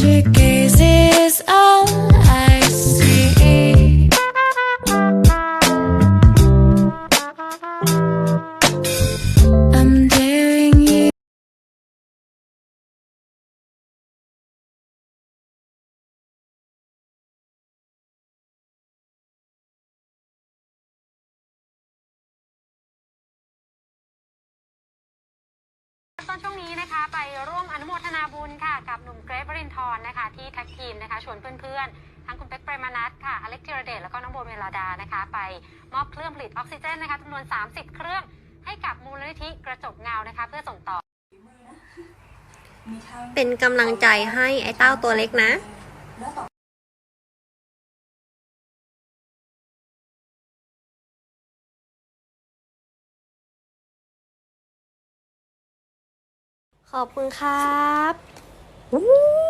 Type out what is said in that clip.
your gaze is all I see. I'm daring you. แท็กทีมนะคะ ชวนเพื่อนๆ ทั้งคุณเป๊กปรมานัทค่ะ อเล็กธิรเดช แล้วก็น้องโบเมลาดานะคะ ไปมอบเครื่องผลิตออกซิเจนนะคะจำนวน 30 เครื่องให้กับมูลนิธิกระจกเงานะคะ เพื่อส่งต่อ เป็นกำลังใจให้ไอ้เต้าตัวเล็กนะขอบคุณครับ